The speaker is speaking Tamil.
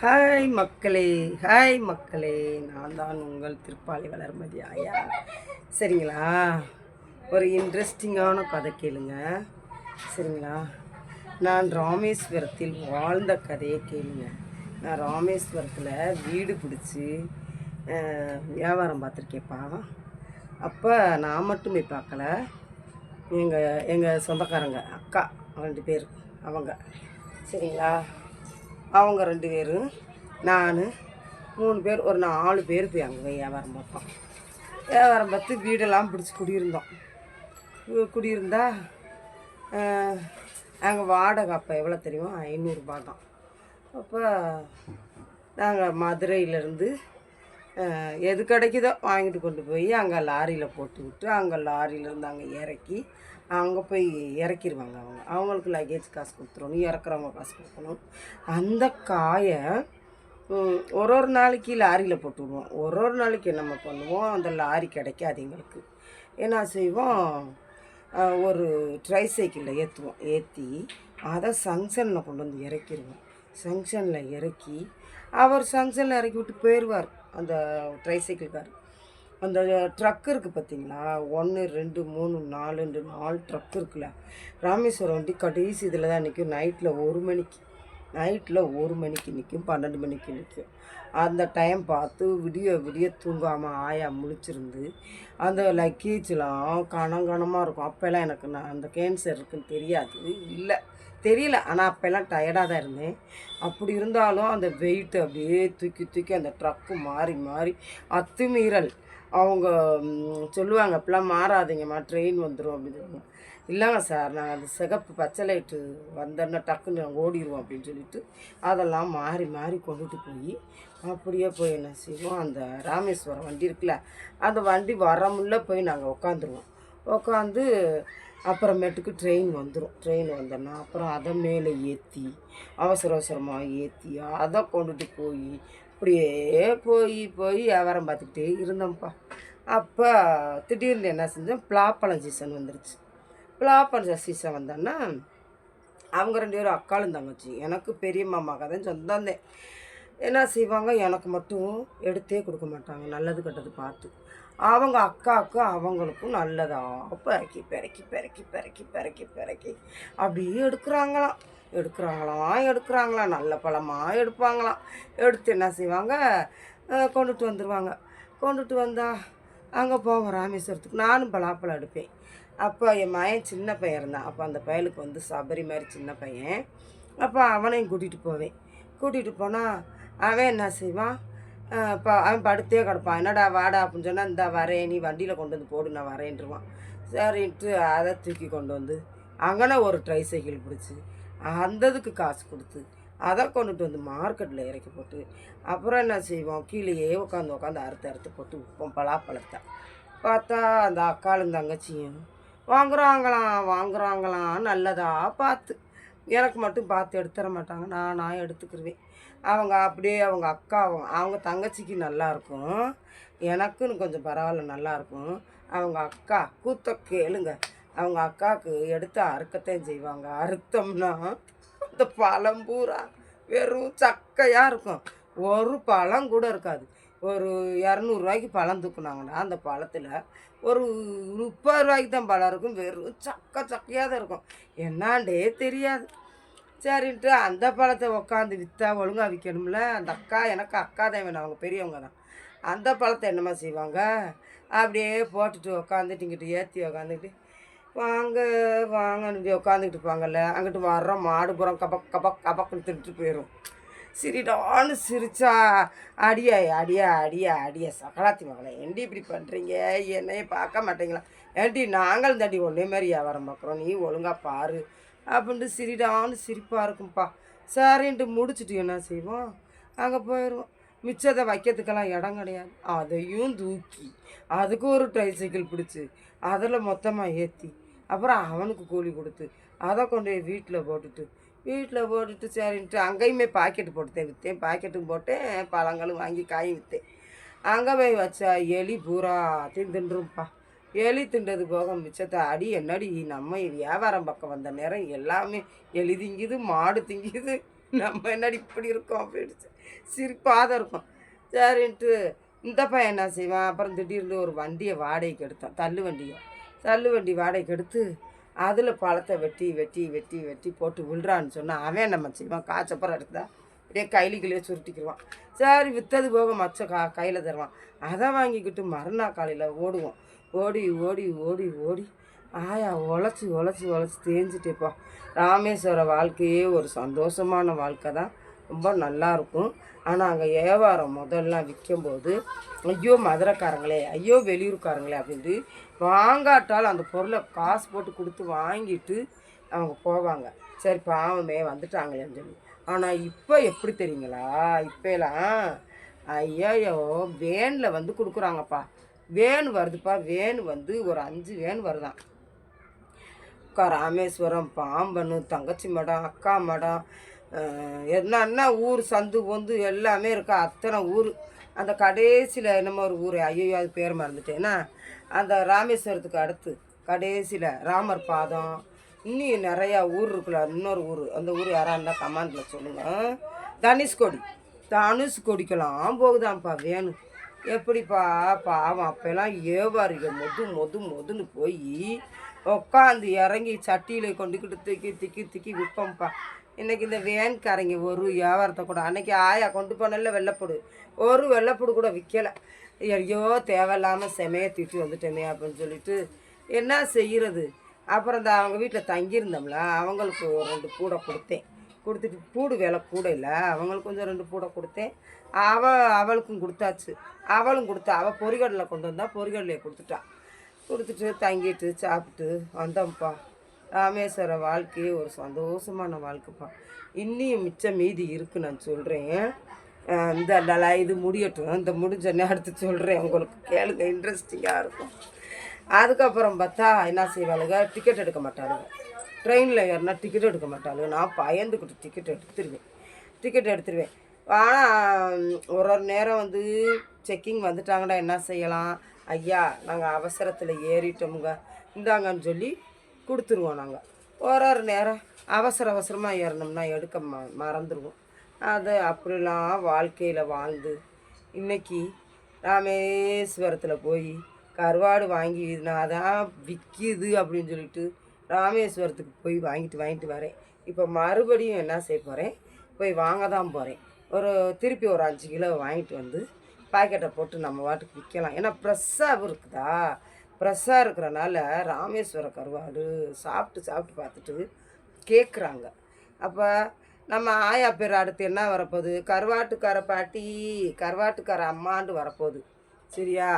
ஹாய் மக்களே ஹாய் மக்களே. நான் தான் உங்கள் திருப்பாலை வளர்மதி ஆயா. சரிங்களா? ஒரு இன்ட்ரெஸ்டிங்கான கதை கேளுங்க. சரிங்களா? நான் ராமேஸ்வரத்தில் வாழ்ந்த கதையை கேளுங்க. நான் ராமேஸ்வரத்தில் வீடு பிடிச்சி வியாபாரம் பார்த்துருக்கேப்பா அப்போ நான் மட்டுமே பார்க்கல. எங்கள் எங்கள் சொந்தக்காரங்க அக்கா ரெண்டு பேர் அவங்க. சரிங்களா? அவங்க ரெண்டு பேரும் நான் மூணு பேர் ஒரு நாலு பேர் போய் அங்கே போய் வியாபாரம் பார்த்தோம். வியாபாரம் பார்த்து வீடெல்லாம் பிடிச்சி குடியிருந்தோம். குடியிருந்தா நாங்கள் வாடகை அப்போ எவ்வளோ தெரியுமா? ஐநூறுரூபா தான் அப்போ நாங்கள் மதுரையிலேருந்து எது கிடைக்குதோ வாங்கிட்டு கொண்டு போய் அங்கே லாரியில் போட்டு விட்டு அங்கே லாரியிலேருந்து அங்கே இறக்கி அங்கே போய் இறக்கிடுவாங்க அவங்க. அவங்களுக்கு லக்கேஜ் காசு கொடுத்துருணும் இறக்குறவங்க காசு கொடுக்கணும். அந்த காயை ஒரு ஒரு நாளைக்கு லாரியில் போட்டு விடுவோம். ஒரு ஒரு நாளைக்கு நம்ம பண்ணுவோம்? அந்த லாரி கிடைக்காது எங்களுக்கு. என்ன செய்வோம்? ஒரு ட்ரை சைக்கிளில் ஏற்றுவோம் ஏற்றி அதை சங்ஷனில் கொண்டு வந்து இறக்கிடுவோம் சங்ஷனில் இறக்கி அவர் சங்ஷனில் இறக்கி விட்டு போயிடுவார் அந்த ட்ரைசைக்கிள்கார் அந்த ட்ரக் இருக்குது பார்த்தீங்களா? ஒன்று ரெண்டு மூணு நாலுண்டு நாலு ட்ரக் இருக்குல்ல. ராமேஸ்வரம் வண்டி கடைசி இதில் தான் நிற்கும். நைட்டில் ஒரு மணிக்கு. நைட்டில் ஒரு மணிக்கு நிற்கும் பன்னெண்டு மணிக்கு நிற்கும். அந்த டைம் பார்த்து விடிய விடிய தூங்காமல் ஆயா முழிச்சிருந்து அந்த லக்கேஜ்லாம் கணங்கணமாக இருக்கும். அப்போல்லாம் எனக்கு நான் அந்த கேன்சர் இருக்குன்னு தெரியாது. இல்லை. தெரியல. ஆனால் அப்போல்லாம் டயர்டாக தான் இருந்தேன். அப்படி இருந்தாலும் அந்த வெயிட்டு அப்படியே தூக்கி தூக்கி அந்த ட்ரக்கு மாறி மாறி அத்துமீறல். அவங்க சொல்லுவாங்க அப்பெல்லாம் மாறாதீங்கம்மா ட்ரெயின் வந்துடும் அப்படின்னு இல்லைங்க சார் நாங்கள் அந்த சிகப்பு பச்சை லைட்டு வந்தோன்னா டக்குன்னு நாங்கள் ஓடிடுவோம் அப்படின்னு சொல்லிட்டு அதெல்லாம் மாறி மாறி கொண்டுட்டு போய் அப்படியே போய் என்ன செய்வோம் அந்த ராமேஸ்வரம் வண்டி இருக்குல்ல அந்த வண்டி வரமுள்ள போய் நாங்கள் உட்காந்துருவோம் உட்காந்து அப்புறமேட்டுக்கு ட்ரெயின் வந்துடும் ட்ரெயின் வந்தோன்னா அப்புறம் அதை மேலே ஏற்றி அவசர அவசரமாக ஏற்றி அதை கொண்டுட்டு போய் இப்படியே போய் போய் வியாபாரம் பார்த்துக்கிட்டே இருந்தோம்ப்பா. அப்போ திடீர்னு என்ன செஞ்சோம்? பலாப்பழம் சீசன் வந்துருச்சு. பிளாப்பழம் சீசன் வந்தோன்னா அவங்க ரெண்டு பேரும் அக்காளும் தங்கச்சி. எனக்கு பெரிய மாமா தான் சொந்தந்தேன். என்ன செய்வாங்க? எனக்கு மட்டும் எடுத்தே கொடுக்க மாட்டாங்க. நல்லது கெட்டது பார்த்து. அவங்க அக்காவுக்கு அவங்களுக்கும் நல்லதாக பிறக்கி பிறக்கி பிறக்கி பிறக்கி பிறக்கி பிறக்கி. அப்படியே எடுக்கிறாங்களாம். எடுக்கிறாங்களாம் எடுக்கிறாங்களாம். நல்ல பழமாக எடுப்பாங்களாம். எடுத்து என்ன செய்வாங்க? கொண்டுட்டு வந்துடுவாங்க கொண்டுட்டு வந்தால் அங்கே போவோம் ராமேஸ்வரத்துக்கு. நானும் பலாப்பழம் எடுப்பேன். அப்போ என் மகன் சின்ன பையன் இருந்தான். அப்போ அந்த பயலுக்கு வந்து சபரி மாதிரி சின்ன பையன். அப்போ அவனையும் கூட்டிகிட்டு போவேன். கூட்டிகிட்டு போனால் அவன் என்ன செய்வான்? இப்போ அவன் படுத்தே கிடப்பான். என்னடா வாடா அப்படின்னு சொன்னால் இந்த வரேன் நீ வண்டியில் கொண்டு வந்து போடு நான் வரேன்ருவான் சரின்ட்டு அதை தூக்கி கொண்டு வந்து அங்கன ஒரு ட்ரை சைக்கிள் பிடிச்சி அந்ததுக்கு காசு கொடுத்து அதை கொண்டுட்டு வந்து மார்க்கெட்டில் இறக்கி போட்டு அப்புறம் என்ன செய்வோம் கீழேயே உட்காந்து உட்காந்து அறுத்து அறுத்து போட்டு விற்போம் பலாப்பழத்தை பார்த்தா அந்த அக்காளும் தங்கச்சியும் வாங்குறாங்களாம் வாங்குறாங்களாம் நல்லதா பார்த்து. எனக்கு மட்டும் பார்த்து எடுத்துட மாட்டாங்க நான் நான் எடுத்துக்கிருவேன். அவங்க அப்படியே அவங்க அக்கா அவங்க அவங்க தங்கச்சிக்கு நல்லா இருக்கும் எனக்குன்னு கொஞ்சம் பரவாயில்ல நல்லாயிருக்கும் அவங்க அக்கா கூத்த கேளுங்க. அவங்க அக்காவுக்கு எடுத்து அறுக்கத்தையும் செய்வாங்க. அறுத்தோம்னா அந்த பழம் பூரா வெறும் சக்கையாக இருக்கும். ஒரு பழம் கூட இருக்காது. ஒரு இரநூறுவாய்க்கு பழம் தூக்குனாங்கன்னா அந்த பழத்தில் ஒரு முப்பது ரூபாய்க்கு தான் பழம் இருக்கும். வெறும் சக்க சக்கையாக தான் இருக்கும். என்னாண்டே தெரியாது. சரின்ட்டு அந்த பழத்தை உக்காந்து விற்றா ஒழுங்காக விற்கணும்ல அந்த அக்கா எனக்கு அக்கா தான் வேணும் அவங்க பெரியவங்க தான். அந்த பழத்தை என்னம்மா செய்வாங்க? அப்படியே போட்டுட்டு உக்காந்துட்டு இங்கிட்டு ஏற்றி உக்காந்துக்கிட்டு வாங்க வாங்கன்னு இப்படி உட்காந்துக்கிட்டு இருப்பாங்கல்ல. அங்கிட்டு வர்றோம் மாடு புறம் கபக் கபக் கபக்குன்னு திட்டு போயிடும் சிரிடான்னு சிரிச்சா அடியா அடியா அடியா அடியா. சகலாத்தி மகளே ஏண்டி இப்படி பண்ணுறீங்க என்னையே பார்க்க மாட்டீங்களா? ஏண்டி நாங்களும் தாண்டி ஒன்றே மாதிரி வியாபாரம் பார்க்குறோம். நீ ஒழுங்கா பாரு. அப்படின்ட்டு சிரிடான்னு சிரிப்பாக இருக்கும்ப்பா சரின்ட்டு முடிச்சுட்டு என்ன செய்வோம்? அங்கே போயிடுவோம் மிச்சத்தை வைக்கிறதுக்கெல்லாம் இடம் கிடையாது. அதையும் தூக்கி அதுக்கு ஒரு ட்ரைசைக்கிள் பிடிச்சி அதில் மொத்தமாக ஏற்றி அப்புறம் அவனுக்கு கூலி கொடுத்து அதை கொண்டு போய் வீட்டில் போட்டுட்டு வீட்டில் போட்டுட்டு சரின்ட்டு அங்கேயுமே பாக்கெட்டு போட்டுத்தேன் விற்றேன் பாக்கெட்டும் போட்டேன் பழங்களும் வாங்கி காயும் விற்றேன் அங்கே போய் வச்சா எலி பூரா தின்றும்ப்பா எலி திண்டது போக மிச்சத்தை அடி என்னடி நம்ம வியாபாரம் பக்கம் வந்த நேரம் எல்லாமே எலி திங்குது மாடு திங்குது. நம்ம என்னடி இப்படி இருக்கோம் அப்படின்னு சிரிப்பாக தான் இருக்கும். சரின்ட்டு இந்த பையன் என்ன செய்வான்? அப்புறம் திடீர்னு ஒரு வண்டியை வாடகைக்கு எடுத்தான். தள்ளு வண்டியை. தள்ளு வண்டி வாடகைக்கு எடுத்து அதில் பழத்தை வெட்டி வெட்டி வெட்டி வெட்டி போட்டு விழுறான்னு சொன்னால் அவன் நம்ம செய்வான்? காய்ச்சப்பறம் எடுத்தா அப்படியே கைலிக்குள்ளேயே சுருட்டிக்கிடுவான் சரி விற்றது போக மச்ச கா கையில் தருவான். அதை வாங்கிக்கிட்டு மறுநாள் காலையில் ஓடுவோம். ஓடி ஓடி ஓடி ஓடி ஆயா உழைச்சி உழைச்சி உழைச்சி தேஞ்சிட்டேப்பா. ராமேஸ்வர வாழ்க்கையே ஒரு சந்தோஷமான வாழ்க்கை தான். ரொம்ப நல்லா இருக்கும். ஆனால் அங்கே வியாபாரம் முதல்லாம் விற்கும்போது ஐயோ மதுரைக்காரங்களே ஐயோ வெளியூர்காரங்களே அப்படின்ட்டு வாங்காட்டால் அந்த பொருளை காசு போட்டு கொடுத்து வாங்கிட்டு அவங்க போவாங்க. சரி பாவமே வந்துட்டாங்களேன்னு சொல்லி. ஆனால் இப்போ எப்படி தெரியுங்களா? இப்போலாம் ஐயோ வேனில் வந்து கொடுக்குறாங்கப்பா. வேன் வருதுப்பா வேன் வந்து ஒரு அஞ்சு வேன் வருதான். அக்கா ராமேஸ்வரம் பாம்பன் தங்கச்சி மடம் அக்கா மடம் என்னென்ன என்னன்னா ஊர் சந்து பொந்து எல்லாமே இருக்கா. அத்தனை ஊர். அந்த கடைசியில் என்னமோ ஒரு ஊர். ஐயோ அது பேர் மறந்துட்டேன்னா அந்த ராமேஸ்வரத்துக்கு அடுத்து கடைசியில் ராமர் பாதம். இன்னும் நிறையா ஊர் இருக்குல்ல இன்னொரு ஊர். அந்த ஊர் யாரா இருந்தால் கமாண்டில் சொல்லுங்கள் தனுஷ்கோடி. தனுஷ்கோடிக்கெல்லாம் போகுதாம்ப்பா வேணும் எப்படிப்பா? பாவம் அப்போல்லாம் ஏவாரிக மொது மொது மொதுன்னு போய் உட்காந்து இறங்கி சட்டியில் கொண்டுக்கிட்டு திக்கி திக்கி திக்கி விற்போம்ப்பா இன்றைக்கி இந்த வேன்காரங்க ஒரு வியாபாரத்தை கூட அன்றைக்கி ஆயா கொண்டு போனல வெள்ளைப்பூடு. ஒரு வெள்ளைப்பூடு கூட விற்கலை ஐயோ தேவையில்லாமல் செமைய திட்டு வந்துட்டோமே அப்படின்னு சொல்லிட்டு என்ன செய்கிறது அப்புறம் இந்த அவங்க வீட்டில் தங்கியிருந்தோம்ல அவங்களுக்கு ஒரு ரெண்டு கூடை கொடுத்தேன். கொடுத்துட்டு பூடு விலை கூட இல்லை. அவங்களுக்கு கொஞ்சம் ரெண்டு பூடை கொடுத்தேன். அவள் அவளுக்கும் கொடுத்தாச்சு. அவளும் கொடுத்தா அவள் பொறிகடலை கொண்டு வந்தா பொறிகடலையை கொடுத்துட்டா. கொடுத்துட்டு தங்கிட்டு சாப்பிட்டு வந்தோம்ப்பா. ராமேஸ்வர வாழ்க்கையே ஒரு சந்தோஷமான வாழ்க்கைப்பா. இன்னியும் மிச்சம் மீதி இருக்குது நான் சொல்கிறேன் இந்த நல்லா இது முடியட்டும். இந்த முடிஞ்சோடனே அடுத்து சொல்கிறேன் உங்களுக்கு கேளுங்க. இன்ட்ரெஸ்டிங்காக இருக்கும். அதுக்கப்புறம் பார்த்தா என்ன செய்வாளுங்க? டிக்கெட் எடுக்க மாட்டாளுங்க. ட்ரெயினில் ஏறினா டிக்கெட் எடுக்க மாட்டாளுங்க நான் பயந்துக்கிட்டு டிக்கெட் எடுத்துருவேன். டிக்கெட் எடுத்துருவேன். ஆனால் ஒரு ஒரு நேரம் வந்து செக்கிங் வந்துட்டாங்கன்னா என்ன செய்யலாம்? ஐயா நாங்கள் அவசரத்தில் ஏறிட்டோமுங்க. இந்தாங்கன்னு சொல்லி கொடுத்துருவோம் நாங்கள் ஒரு ஒரு நேரம் அவசர அவசரமாக ஏறினோம்னா எடுக்க ம மறந்துடுவோம் அது அப்படிலாம் வாழ்க்கையில் வாழ்ந்து இன்னைக்கு ராமேஸ்வரத்தில் போய் கருவாடு வாங்கி நான் தான் விற்கிது அப்படின்னு சொல்லிட்டு ராமேஸ்வரத்துக்கு போய் வாங்கிட்டு வாங்கிட்டு வரேன். இப்போ மறுபடியும் என்ன செய்ய போகிறேன் போய் வாங்க தான் போகிறேன் ஒரு திருப்பி ஒரு அஞ்சு கிலோ வாங்கிட்டு வந்து பாக்கெட்டை போட்டு நம்ம வாட்டுக்கு விற்கலாம் ஏன்னா ஃப்ரெஷ்ஷாக இருக்குதா? ஃப்ரெஷ்ஷாக இருக்கிறனால ராமேஸ்வர கருவாடு சாப்பிட்டு சாப்பிட்டு பார்த்துட்டு கேட்குறாங்க அப்போ நம்ம ஆயா பேர் அடுத்து என்ன வரப்போகுது? கருவாட்டுக்கார பாட்டி கருவாட்டுக்கார அம்மாண்டு வரப்போகுது. சரியா?